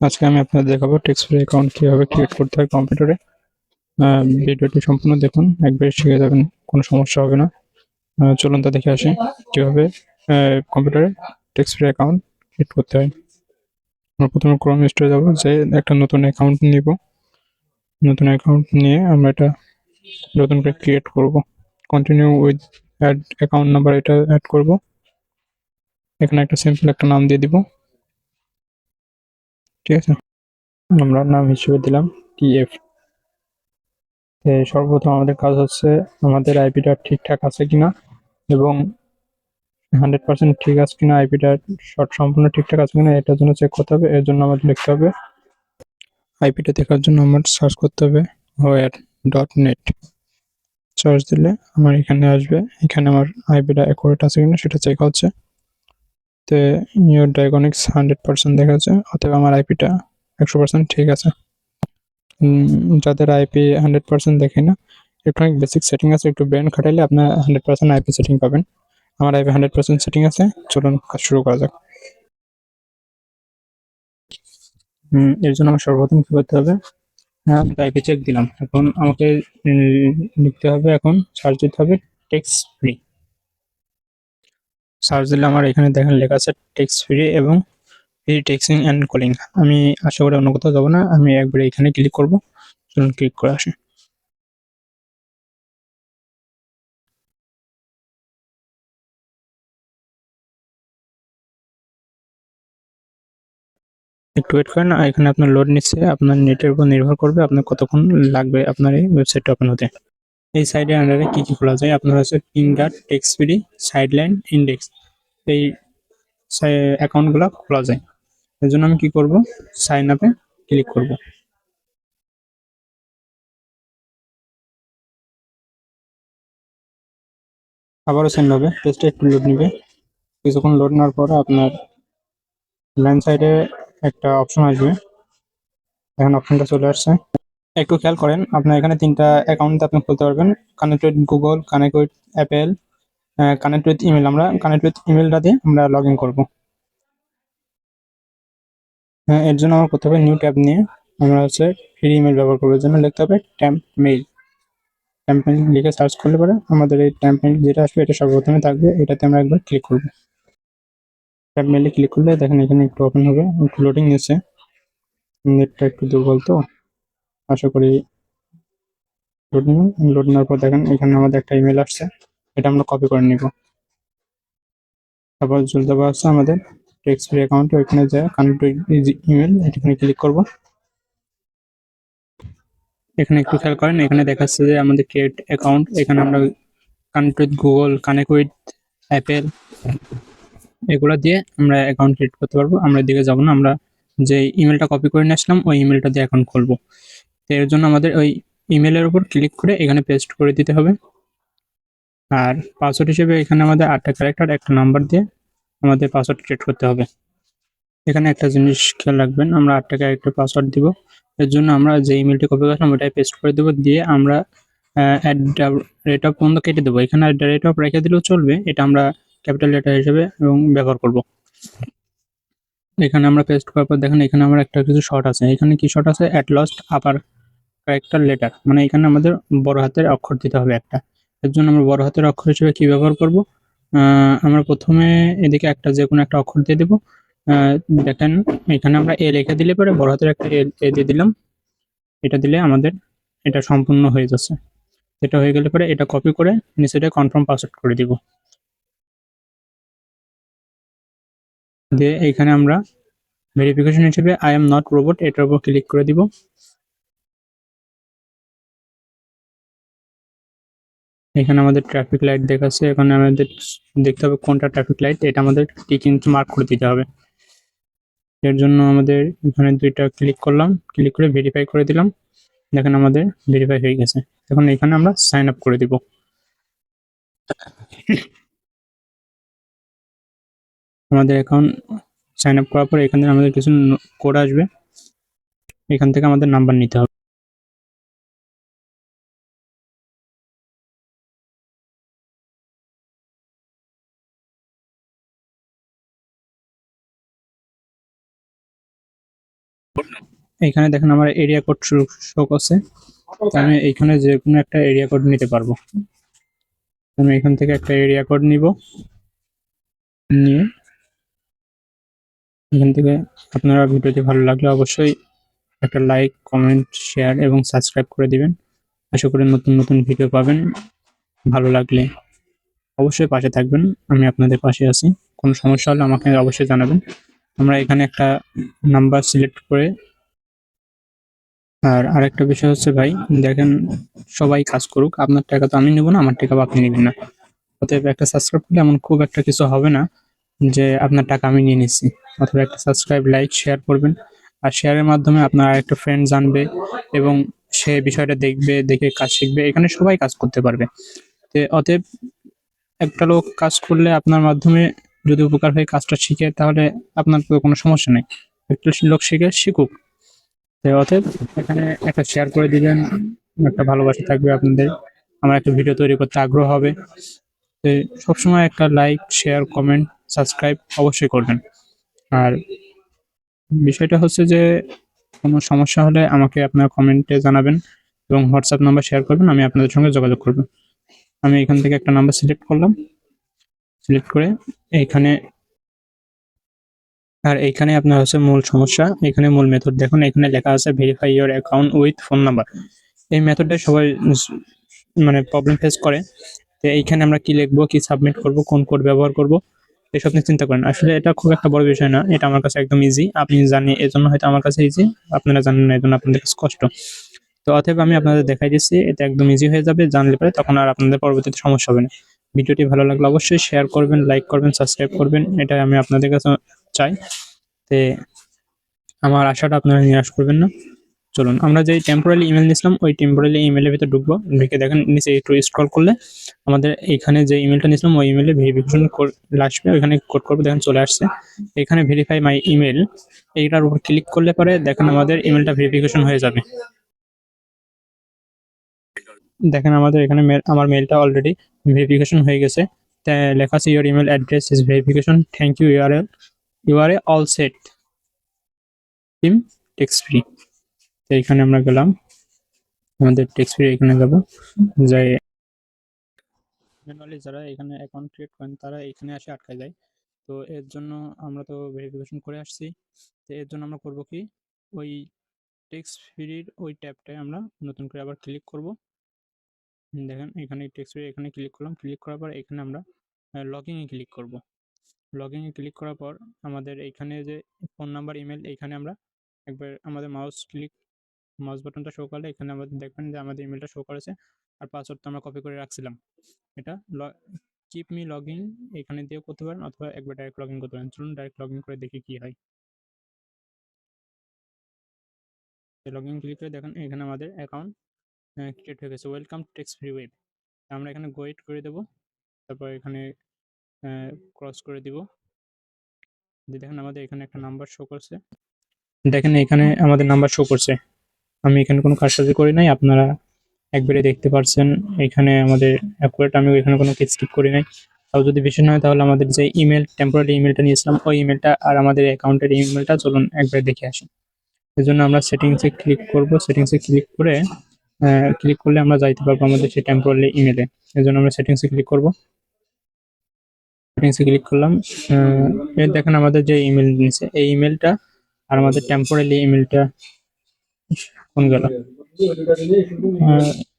আজকে আমি আপনাদের দেখাবো টেক্সট অ্যাকাউন্ট কীভাবে ক্রিয়েট করতে হয় কম্পিউটারে ভিডিওটি সম্পূর্ণ দেখুন, একবারে শিখে যাবেন, কোনো সমস্যা হবে না। চলুন তা দেখে আসি কীভাবে কম্পিউটারে টেক্সট অ্যাকাউন্ট ক্রিয়েট করতে হয়। আমরা প্রথমে ক্রোম স্টোরে যাব, যে একটা নতুন অ্যাকাউন্ট নিব। নতুন অ্যাকাউন্ট নিয়ে আমরা এটা নতুন করে ক্রিয়েট করব। Continue with add account number এটা অ্যাড করব। এখানে একটা সিম্পল একটা নাম দিয়ে দিব। ঠিক আছে? আমরা নাম হিসেবে দিলাম টিএফ সর্বপ্রথম আমাদের কাজ হচ্ছে আমাদের আইপিটা ঠিকঠাক আছে কিনা এবং হান্ড্রেড পার্সেন্ট ঠিক আছে কিনা আইপিটা শর্ট সম্পূর্ণ ঠিকঠাক আছে কিনা এটার জন্য চেক করতে হবে, এর জন্য আমাদের লিখতে হবে আইপিটা দেখার জন্য আমার সার্চ করতে হবে হোয়ার ডট নেট সার্চ দিলে আমার এখানে আসবে, এখানে আমার আইপিটা অ্যাকুরেট আছে কিনা সেটা চেক হচ্ছে। তো ইউর ডায়াগনিক্স হান্ড্রেড পার্সেন্ট দেখা যাচ্ছে অতএব আমার আইপিটা একশো পার্সেন্ট ঠিক আছে। যাদের আইপি হান্ড্রেড পার্সেন্ট দেখে না ইলেকট্রনিক বেসিক সেটিং আছে, একটু ব্রেন খাটাইলে আপনার হান্ড্রেড পার্সেন্ট আইপি সেটিং পাবেন। আমার আইপি হান্ড্রেড পার্সেন্ট সেটিং আছে, চলুন কাজ শুরু করা যাক। এর জন্য আমার সর্বপ্রথম কি করতে হবে? হ্যাঁ আইপি চেক দিলাম। এখন আমাকে লিখতে হবে এখন সার্চ দিতে হবে টেক্স ফ্রি সার্চ দিলে আমার এখানে দেখেন লেখা আছে টেক্স ফ্রি এবং ফ্রি টেক্সিং অ্যান্ড কলিং আমি আশা করি অন্য কোথাও যাব না, আমি একবারে এখানে ক্লিক করব। চলুন ক্লিক করে আসি। একটু ওয়েট করেন, এখানে আপনার লোড নিচ্ছে, আপনার নেটের উপর নির্ভর করবে, আপনার কতক্ষণ লাগবে আপনার এই ওয়েবসাইটটা ওপেন হতে। এই সাইডের আন্ডারে কি কি খোলা যায়? আপনার হচ্ছে finger text free sideline index এই অ্যাকাউন্টগুলো খোলা যায়। এর জন্য আমি কি করব? সাইন আপে ক্লিক করব। আবারও সেন্ড হবে। টেস্টে একটু লোড নিবে। কিছুক্ষণ লোড নেওয়ার পরে আপনার লাইন সাইডে একটা অপশন আসবে। এখন অপশনটা চলে আসছে। একটু খেয়াল করেন, আপনার এখানে তিনটা অ্যাকাউন্ট আপনি খুলতে পারবেন। Connect with Google connect with Apple connect with email আমরা কানেক্ট উইথ ইমেলটা দিয়ে আমরা লগ ইন করব। হ্যাঁ এর জন্য আমার করতে হবে নিউ ট্যাব নিয়ে আমরা হচ্ছে ফ্রি ইমেল ব্যবহার করব জন্য লিখতে হবে ট্যাম্প মেইল ট্যাম্প মেইল লিখে সার্চ করলে পরে আমাদের এই ট্যাম্প মেইল যেটা আসবে, এটা সর্বপ্রথমে থাকবে, এটাতে আমরা একবার ক্লিক করব। ট্যাম্প মেইলে ক্লিক করলে দেখেন এখানে একটু ওপেন হবে, একটু লোডিং নিচ্ছে। নেটটা একটু দুর্বল তো। আশা করি লোড নিন লোড নেওয়ার পর দেখেন, এখানে আমাদের একটা ইমেল আসছে। এটা আমরা কপি করে নিব। তারপর চলতে পারছে আমাদের টেক্সট ফ্রি অ্যাকাউন্ট ওইখানে যায় কানেক্ট ইমেল এখানে ক্লিক করব। এখানে একটু খেয়াল করেন, এখানে দেখাচ্ছে যে আমাদের ক্রিয়েট অ্যাকাউন্ট এখানে আমরা connect with Google connect with Apple এগুলো দিয়ে আমরা অ্যাকাউন্ট ক্রিয়েট করতে পারব। আমরা এদিকে যাব না, আমরা যে ইমেলটা কপি করে নিয়ে আসলাম, ওই ইমেলটা দিয়ে অ্যাকাউন্ট খুলবো। তো এর জন্য আমাদের ওই ইমেলের উপর ক্লিক করে এখানে পেস্ট করে দিতে হবে। আর পাসওয়ার্ড হিসেবে এখানে আমাদের আটটা ক্যারেক্টার একটা নাম্বার দিয়ে আমাদের পাসওয়ার্ড ক্রিয়েট করতে হবে। এখানে একটা জিনিস খেয়াল রাখবেন, আমরা আটটা ক্যারেক্টার পাসওয়ার্ড দিব। এর জন্য আমরা যে ইমেলটি কপি করলাম, ওটাই পেস্ট করে দেবো। দিয়ে আমরা অ্যাড রেট অফ পর্যন্ত কেটে দেবো। এখানে রেট অফ রেখে দিলেও চলবে। এটা আমরা ক্যাপিটাল লেটার হিসেবে এবং ব্যবহার করব। এখানে আমরা পেস্ট করার পর দেখেন, এখানে আমার একটা কিছু শর্ট আছে। এখানে কি শর্ট আছে? At least upper character letter মানে এখানে আমাদের বড় হাতের অক্ষর দিতে হবে একটা। এর জন্য আমরা বড় হাতের অক্ষর হিসেবে কি ব্যবহার করব? আমরা প্রথমে এদিকে একটা যে কোনো একটা অক্ষর দিয়ে দেবো। দেখেন, এখানে আমরা এ লিখে দিলে পরে বড় হাতের একটা এ দিয়ে দিলাম। এটা দিলে আমাদের এটা সম্পূর্ণ হয়ে যাচ্ছে। এটা হয়ে গেলে পরে এটা কপি করে নিচেটা কনফার্ম পাসওয়ার্ড করে দিব। দিয়ে এখানে আমরা ভেরিফিকেশন হিসেবে আই এম নট রোবট এটার উপর ক্লিক করে দিব। এখানে আমাদের ট্রাফিক লাইট দেখাচ্ছে। এখানে আমাদের দেখতে হবে কোনটা ট্রাফিক লাইট এটা আমাদের টিক মার্ক করে দিতে হবে। এর জন্য আমাদের এখানে দুইটা ক্লিক করলাম ক্লিক করে ভেরিফাই করে দিলাম। দেখেন আমাদের ভেরিফাই হয়ে গেছে। এখন এখানে আমরা সাইন আপ করে দিব। আমাদের অ্যাকাউন্ট সাইন আপ করার পর এখানে আমাদের কিছু কোড আসবে। এখান থেকে আমাদের নাম্বার নিতে হবে। এখানে দেখেন আমার এরিয়া কোড শো করছে। আমি এইখানে যে কোনো একটা এরিয়া কোড নিতে পারব। আমি এখান থেকে একটা এরিয়া কোড নিব। নিয়ে এখান থেকে আপনারা ভিডিওটি ভালো লাগলে অবশ্যই একটা লাইক কমেন্ট শেয়ার এবং সাবস্ক্রাইব করে দিবেন। আশা করি নতুন নতুন ভিডিও পাবেন। ভালো লাগলে অবশ্যই পাশে থাকবেন। আমি আপনাদের পাশে আছি। কোনো সমস্যা হলে আমাকে অবশ্যই জানাবেন। আমরা এখানে একটা নাম্বার সিলেক্ট করে আর আরেকটা বিষয় হচ্ছে ভাই, দেখেন সবাই কাজ করুক, আপনার টাকা তো আমি নেব না, আমার টাকা আপনি নেবেন না। অতএব একটা সাবস্ক্রাইব করলে এমন খুব একটা কিছু হবে না যে আপনার টাকা আমি নিয়ে নিচ্ছি। অথবা একটা সাবস্ক্রাইব লাইক শেয়ার করবেন। আর শেয়ারের মাধ্যমে আপনার আরেকটা ফ্রেন্ড জানবে এবং সে বিষয়টা দেখবে, দেখে কাজ শিখবে। এখানে সবাই কাজ করতে পারবে। তো অতএব একটা লোক কাজ করলে আপনার মাধ্যমে যদি উপকার হয়ে কাজটা শিখে, তাহলে আপনার কোনো সমস্যা নেই। একটা লোক শিখে শিখুক। অতএব এখানে একটা শেয়ার করে দিবেন। একটা ভালোবাসা থাকবে আপনাদের। আমার একটা ভিডিও তৈরি করতে আগ্রহ হবে। সবসময় একটা লাইক শেয়ার কমেন্ট সাবস্ক্রাইব অবশ্যই করবেন। আর বিষয়টা হচ্ছে যে, কোনো সমস্যা হলে আমাকে আপনার কমেন্টে জানাবেন এবং হোয়াটসঅ্যাপ নাম্বার শেয়ার করবেন, আমি আপনাদের সঙ্গে যোগাযোগ করব। আমি এখান থেকে একটা নাম্বার সিলেক্ট করলাম। সিলেক্ট করে এইখানে আর এইখানে আপনার হচ্ছে মূল সমস্যা, এখানে মূল মেথড দেখুন, এখানে লেখা আছে verify your account with phone number এই মেথডটা সবাই মানে প্রবলেম ফেস করে। তো এইখানে আমরা কি লিখব, কি সাবমিট করব, কোন কোড ব্যবহার করব, এসব নিয়ে চিন্তা করেন। আসলে এটা খুব একটা বড় বিষয় না, এটা আমার কাছে একদম ইজি আপনি জানি এজন্য হয়তো আমার কাছে ইজি আপনারা জানেন না, এজন্য আপনাদের কাছে কষ্ট। তো অতএব আমি আপনাদের দেখাই দিচ্ছি, এটা একদম ইজি হয়ে যাবে, জানলে পরে তখন আর আপনাদের পরবর্তীতে সমস্যা হবে না। ভিডিওটি ভালো লাগলে অবশ্যই শেয়ার করবেন লাইক করবেন সাবস্ক্রাইব করবেন এটা আমি আপনাদের কাছে চাই। তে আমার আশাটা আপনারা নিরাশ করবেন না। চলুন, আমরা যে টেম্পোরারি ইমেল নিয়েছিলাম, ওই টেম্পোরারি ইমেলের ভিতরে ঢুকবো। ঢুকে দেখেন, নিচে একটু স্ক্রল করলে আমাদের এখানে যে ইমেলটা নিয়েছিলাম, ওই ইমেলে ভেরিফিকেশন কোড আসবে। ওইখানে কোড করব, দেখেন চলে আসছে। এখানে ভেরিফাই মাই ইমেল এইটার উপর ক্লিক করলে পরে দেখেন আমাদের ইমেলটা ভেরিফিকেশন হয়ে যাবে। দেখেন আমাদের এখানে আমার মেলটা অলরেডি ভেরিফিকেশন হয়ে গেছে। লেখা আছে your email address is verification thank you you are you are a all set team text free তো এখানে আমরা গেলাম। আমাদের টেক্সট ফ্রি এখানে যাব। যাই। ম্যানুয়ালি যারা এখানে অ্যাকাউন্ট ক্রিয়েট করেন, তারা এখানে এসে আটকায় যায়। তো এর জন্য আমরা তো ভেরিফিকেশন করে আসছি। তো এর জন্য আমরা করব কি? ওই টেক্সট ফ্রির ওই ট্যাবটায় আমরা নতুন করে আবার ক্লিক করব। দেখেন, এখানে টেক্সট ফ্রি এখানে ক্লিক করলাম। ক্লিক করার পর এখানে আমরা লগইনে ক্লিক করব। লগইনে ক্লিক করার পর আমাদের এইখানে যে ফোন নাম্বার ইমেল এইখানে আমরা একবার আমাদের মাউস ক্লিক মাউস বাটনটা শো করলে এখানে আমাদের দেখবেন যে আমাদের ইমেলটা শো করেছে আর পাসওয়ার্ডটা আমরা কপি করে রাখছিলাম। এটা কিপ মি লগ ইন এখানে দিয়েও করতে পারেন অথবা একবার ডাইরেক্ট লগ ইন করতে পারেন। চলুন ডাইরেক্ট লগ ইন করে দেখি কি হয়। লগ ইন ক্লিক করে দেখেন এখানে আমাদের অ্যাকাউন্ট ক্রিয়েট হয়ে গেছে। ওয়েলকাম টেক্সট ফ্রি ওয়েব আমরা এখানে গোয়েট করে দেব। তারপর এখানে ক্রস করে দিব। দেখেন আমাদের এখানে একটা নাম্বার শো করছে। দেখেন এখানে আমাদের নাম্বার শো করছে। আমি এখানে কোনো কারসাজি করি নাই, আপনারা একবারে দেখতে পারছেন। এখানে আমাদের অ্যাকুরেট আমি এখানে কোনো কিছু স্কিপ করি নাই। তাও যদি বেশি নয় তাহলে আমাদের যে ইমেল টেম্পোরারি ইমেলটা নিয়েছিলাম, ওই ইমেলটা আর আমাদের অ্যাকাউন্টের ইমেলটা চলুন একবার দেখে আসি। এই জন্য আমরা সেটিংসে ক্লিক করব। সেটিংসে ক্লিক করে ক্লিক করলে আমরা যাইতে পারব আমাদের সেই টেম্পোরারি ইমেলে এই জন্য আমরা সেটিংসে ক্লিক করব। সেটিংসে ক্লিক করলাম। এর দেখেন আমাদের যে ইমেল নিচে এই ইমেলটা আর আমাদের টেম্পোরারি ইমেলটা কোন গেল?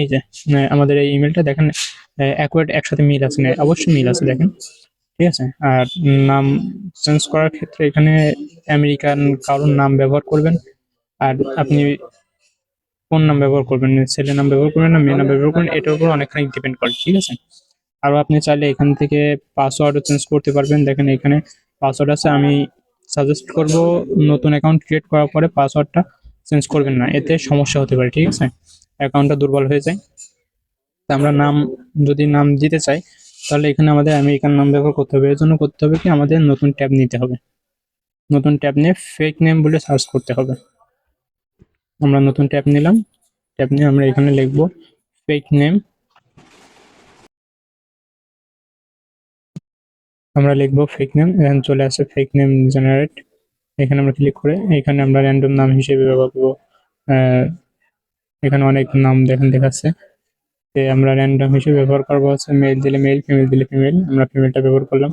এই যে আমাদের এই ইমেলটা দেখেন অ্যাকুরেট একসাথে মিল আছে না, অবশ্যই মিল আছে দেখেন, ঠিক আছে? আর নাম চেঞ্জ করার ক্ষেত্রে এখানে আমেরিকান কারোর নাম ব্যবহার করবেন, আর আপনি কোন নাম ব্যবহার করবেন ছেলে নাম ব্যবহার করবেন না মেয়ে নাম ব্যবহার করবেন, এটার উপর অনেকখানি ডিপেন্ড করে, ঠিক আছে? আরও আপনি চাইলে এখান থেকে পাসওয়ার্ডও চেঞ্জ করতে পারবেন। দেখেন এখানে পাসওয়ার্ড আছে, আমি সাজেস্ট করব নতুন অ্যাকাউন্ট ক্রিয়েট করার পরে পাসওয়ার্ডটা চেঞ্জ করবেন না, এতে সমস্যা হতে পারে, ঠিক আছে? অ্যাকাউন্টটা দুর্বল হয়ে যায়। তা আমরা নাম, যদি নাম দিতে চাই, তাহলে এখানে আমাদের আমেরিকান নাম ব্যবহার করতে হবে। এর জন্য করতে হবে কি? আমাদের নতুন ট্যাব নিতে হবে। নতুন ট্যাব নিয়ে ফেক নেম বলে সার্চ করতে হবে। আমরা নতুন ট্যাব নিলাম। ট্যাব নিয়ে আমরা এখানে লিখব ফেক নেম আমরা লিখব ফেক নেম এখানে চলে আসে ফেক নেম জেনারেট এখানে আমরা ক্লিক করে, এখানে আমরা র্যান্ডম নাম হিসেবে ব্যবহার করব। এখানে অনেক নাম দেখেন দেখাচ্ছে। যে আমরা র্যান্ডম হিসেবে ব্যবহার করব হচ্ছে মেল দিলে মেল ফিমেল দিলে ফিমেল আমরা ফিমেলটা ব্যবহার করলাম।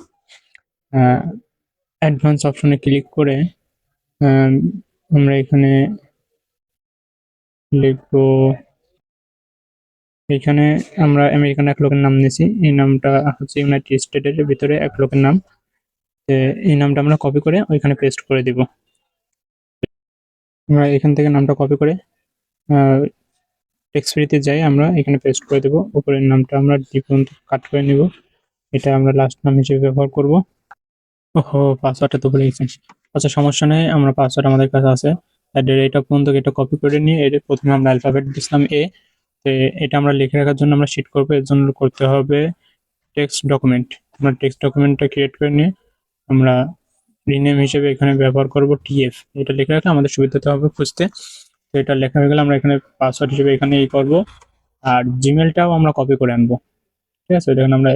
অ্যাডভান্স অপশনে ক্লিক করে আমরা এখানে লিখব এখানে আমরা আমেরিকান এক লোকের নাম নিয়েছি। এই নামটা হচ্ছে ইউনাইটেড স্টেটের ভিতরে এক লোকের নাম। এই নামটা আমরা কপি করে ওইখানে পেস্ট করে দিব। আমরা এখান থেকে নামটা কপি করে টেক্সট ফ্রিতে যাই, আমরা এখানে পেস্ট করে দেব। উপরের নামটা আমরা ডিফল্ট কাট করে নিব। এটা আমরা লাস্ট নাম হিসেবে ব্যবহার করব। ওহো পাসওয়ার্ডটা তো ভুলে গেছি। আচ্ছা সমস্যা নেই, আমরা পাসওয়ার্ড আমাদের কাছে আছে। এটা পর্যন্ত এটা কপি করে নিয়ে এটা প্রথমে আমরা অ্যালফাবেট দিছিলাম এ তো এটা আমরা লিখে রাখার জন্য আমরা শিট করব। এর জন্য করতে হবে টেক্সট ডকুমেন্ট আমরা টেক্সট ডকুমেন্টটা ক্রিয়েট করে নিয়ে আমরা রিনেম হিসেবে এখানে ব্যবহার করব টিএফ এটা লিখে রাখলে আমাদের সুবিধাতে হবে খুঁজতে। তো এটা লেখা হয়ে গেলে আমরা এখানে পাসওয়ার্ড হিসেবে এখানে এই করব। আর জিমেলটাও আমরা কপি করে আনব। ঠিক আছে? দেখুন আমরা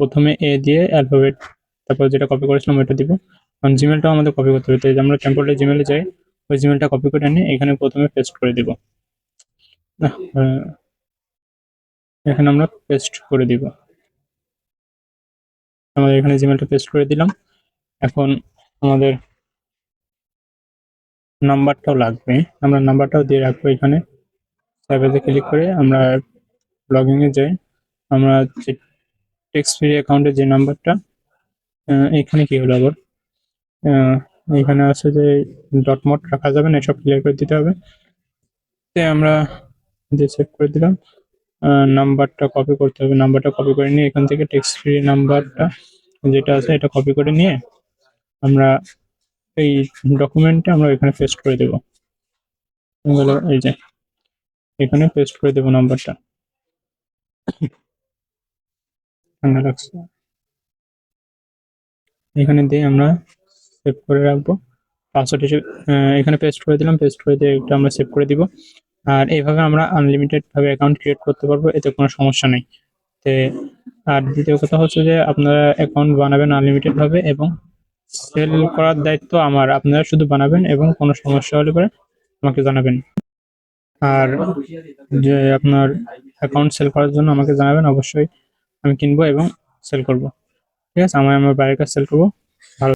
প্রথমে এ দিয়ে অ্যালফাবেট তারপর যেটা কপি করেছিলাম ওইটা দিব। কারণ জিমেলটাও আমাদের কপি করতে হবে। তো আমরা টেম্পোরারি জিমেলে যাই, ওই জিমেলটা কপি করে নিয়ে এখানে প্রথমে পেস্ট করে দিব। এখানে আমরা পেস্ট করে দিব। আমাদের এখানে জিমেলটা পেস্ট করে দিলাম। এখন আমাদের নাম্বারটাও লাগবে। আমরা নাম্বারটাও দিয়ে রাখব এখানে। সার্ভেতে ক্লিক করে আমরা লগ ইনে যাই। আমরা যে টেক্সট ফ্রি অ্যাকাউন্টে যে নাম্বারটা এখানে কি হলো আবার? এখানে আছে যে ডট মট রাখা যাবে না, এসব ক্লিয়ার করে দিতে হবে। তে আমরা যে সেভ করে দিলাম। নাম্বারটা কপি করতে হবে। নাম্বারটা কপি করে নিয়ে এখান থেকে টেক্সট ফ্রি নাম্বারটা যেটা আছে এটা কপি করে নিয়ে আমরা এই ডকুমেন্টে আমরা এখানে পেস্ট করে দেবো। এই যে, এখানে পেস্ট করে দেবো নাম্বারটা এখানে দিয়ে আমরা সেভ করে রাখব। পাসওয়ার্ড হিসেবে এখানে পেস্ট করে দিলাম। পেস্ট করে দিয়ে এটা আমরা সেভ করে দিব। আর এইভাবে আমরা আনলিমিটেড ভাবে অ্যাকাউন্ট ক্রিয়েট করতে পারব, এতে কোনো সমস্যা নেই। তে, আর দ্বিতীয় কথা হচ্ছে যে আপনারা অ্যাকাউন্ট বানাবেন আনলিমিটেড ভাবে এবং সেল করার দায়িত্ব আমার। আপনারা শুধু বানাবেন এবং কোনো সমস্যা হলে পরে আমাকে জানাবেন। আর যে আপনার অ্যাকাউন্ট সেল করার জন্য আমাকে জানাবেন, অবশ্যই আমি কিনবো এবং সেল করব। ঠিক আছে? আমি আমার বাইরের কাছে সেল করব। ভালো